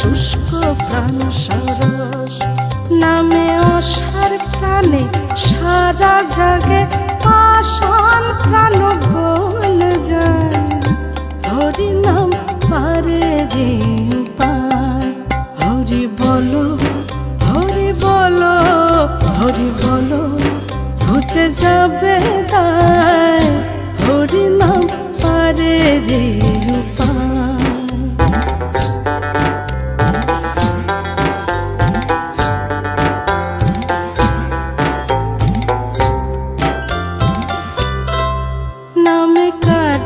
শুষ্ক প্রাণ সরস। নামে অসার প্রাণে সারা জাগে পাষাণ প্রাণ।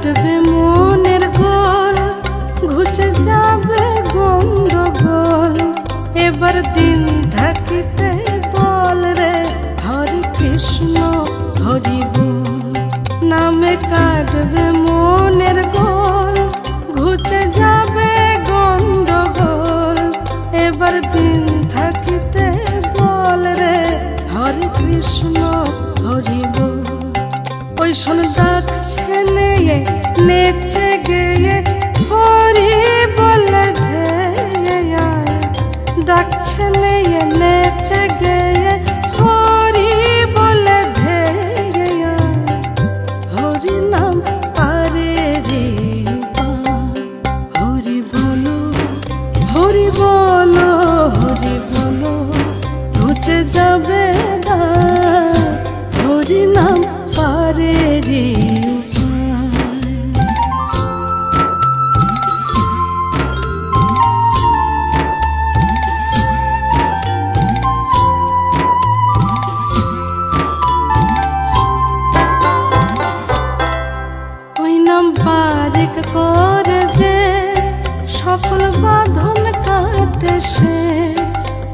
কাটবে মনের গোল, ঘুচে যাবে গন্ডগোল। এবার দিন থাকিতে বল রে, হরে কৃষ্ণ, হরি নামে কাটবে মনের গোল, ঘুচে যাবে গন্ডগোল। এবার দিন থাকিতে বল রে, হরে কৃষ্ণ, হরি ওই শোন ডাকছে ধেয়ে আয়। ডাকছে নেয়ে নেচে গেয়ে হরি বলে ধেয়ে আয়। হরি নাম পারে রে পায়। হরি বলো হরি বলো হরি বলো, ঘুচে যাবে দায় হরি নাম পারে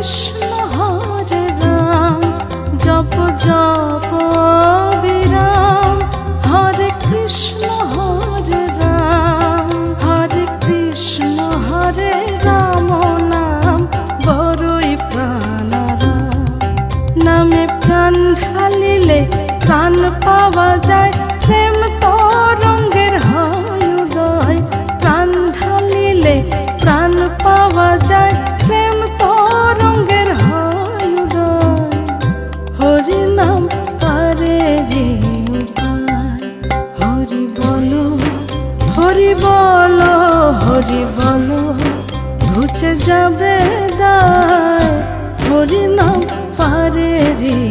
কৃষ্ণ হরে কৃষ্ণ হরে কৃষ্ণ, হরে রাম নাম নামে প্রাণ ঢালিলে প্রাণ পাওয়া যায় প্রেম তরঙ্গের বলো হরি বলো হরি বলো ঘুচে যাবে দা হরি নাম পারে রে।